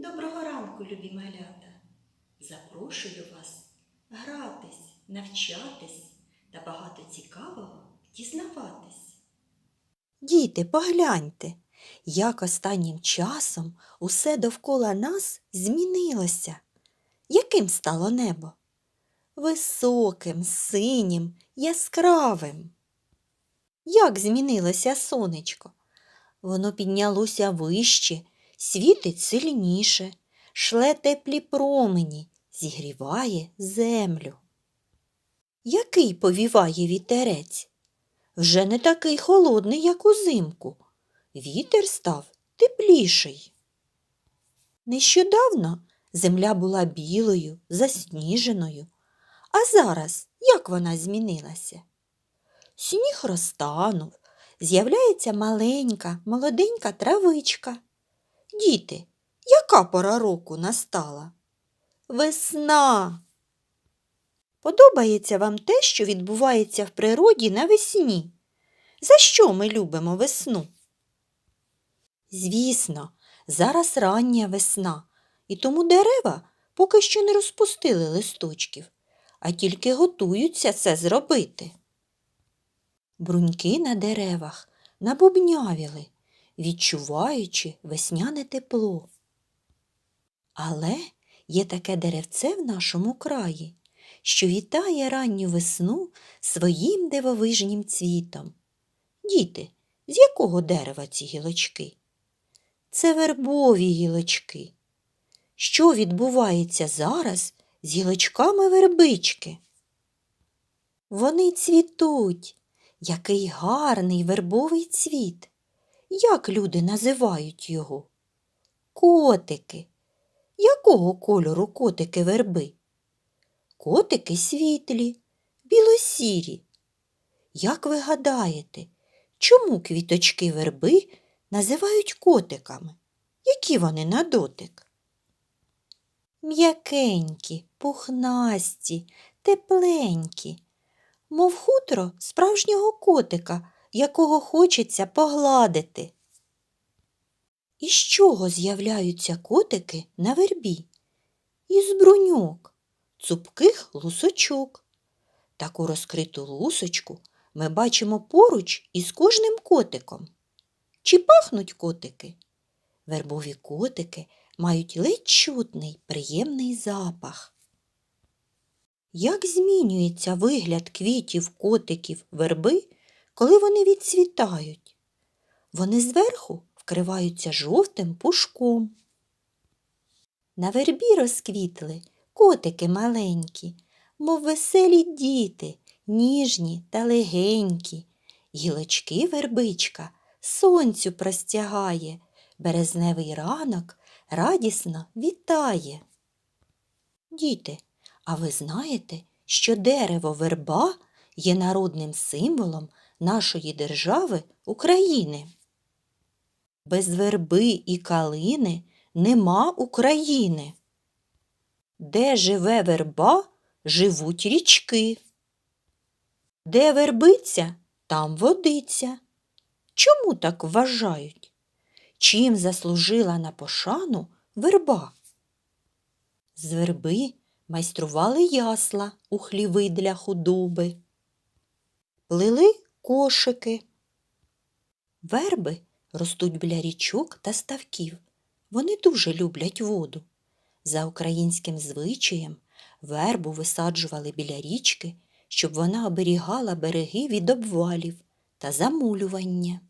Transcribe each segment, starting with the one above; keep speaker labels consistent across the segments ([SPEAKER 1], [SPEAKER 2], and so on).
[SPEAKER 1] Доброго ранку, любі малята! Запрошую вас гратись, навчатись та багато цікавого дізнаватись.
[SPEAKER 2] Діти, погляньте, як останнім часом усе довкола нас змінилося. Яким стало небо? Високим, синім, яскравим. Як змінилося сонечко? Воно піднялося вище, світить сильніше, шле теплі промені, зігріває землю. Який повіває вітерець? Вже не такий холодний, як узимку. Вітер став тепліший. Нещодавно земля була білою, засніженою. А зараз як вона змінилася? Сніг розтанув, з'являється маленька, молоденька травичка. Діти, яка пора року настала? Весна. Подобається вам те, що відбувається в природі навесні? За що ми любимо весну? Звісно, зараз рання весна, і тому дерева поки що не розпустили листочків, а тільки готуються це зробити. Бруньки на деревах набубнявіли, відчуваючи весняне тепло. Але є таке деревце в нашому краї, що вітає ранню весну своїм дивовижнім цвітом. Діти, з якого дерева ці гілочки? Це вербові гілочки. Що відбувається зараз з гілочками вербички? Вони цвітуть. Який гарний вербовий цвіт. Як люди називають його? Котики. Якого кольору котики верби? Котики світлі, білосірі. Як ви гадаєте, чому квіточки верби називають котиками? Які вони на дотик? М'якенькі, пухнасті, тепленькі, мов хутро справжнього котика, якого хочеться погладити. Із чого з'являються котики на вербі? Із бруньок цупких лусочок. Таку розкриту лусочку ми бачимо поруч із кожним котиком. Чи пахнуть котики? Вербові котики мають ледь чутний приємний запах. Як змінюється вигляд квітів котиків верби, коли вони відцвітають? Вони зверху вкриваються жовтим пушком. На вербі розквітли котики маленькі, мов веселі діти, ніжні та легенькі. Гілочки вербичка сонцю простягає, березневий ранок радісно вітає. Діти, а ви знаєте, що дерево верба є народним символом нашої держави України? Без верби і калини нема України. Де живе верба, живуть річки. Де вербиця, там водиця. Чому так вважають? Чим заслужила на пошану верба? З верби майстрували ясла у хліви для худоби, плели кошики. Верби ростуть біля річок та ставків. Вони дуже люблять воду. За українським звичаєм вербу висаджували біля річки, щоб вона оберігала береги від обвалів та замулювання.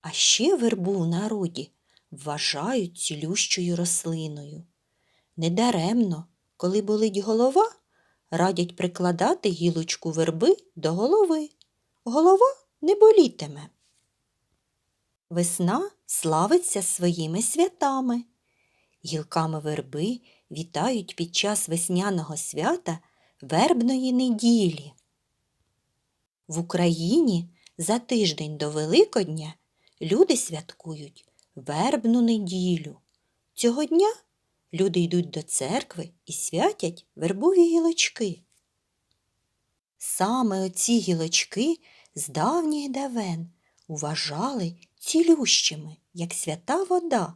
[SPEAKER 2] А ще вербу в народі вважають цілющою рослиною. Недаремно, коли болить голова, радять прикладати гілочку верби до голови. Голова не болітиме. Весна славиться своїми святами. Гілками верби вітають під час весняного свята вербної неділі. В Україні за тиждень до Великодня люди святкують вербну неділю. Цього дня люди йдуть до церкви і святять вербові гілочки. Саме оці гілочки з давніх давен вважали цілющими, як свята вода.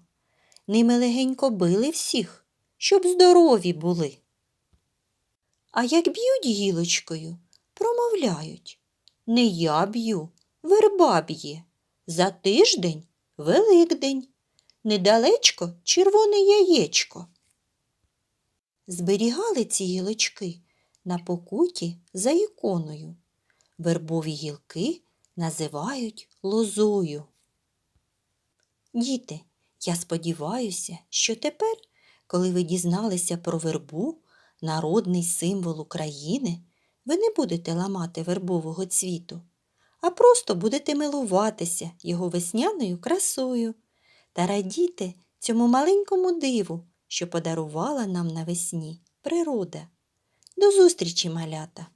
[SPEAKER 2] ними легенько били всіх, щоб здорові були. А як б'ють гілочкою, промовляють не я б'ю, верба б'є. За тиждень Великдень, недалечко червоне яєчко. Зберігали ці гілочки на покуті за іконою. Вербові гілки називають лозою. Діти, я сподіваюся, що тепер, коли ви дізналися про вербу, народний символ України, ви не будете ламати вербового цвіту, а просто будете милуватися його весняною красою та радіти цьому маленькому диву, що подарувала нам навесні природа. До зустрічі, малята!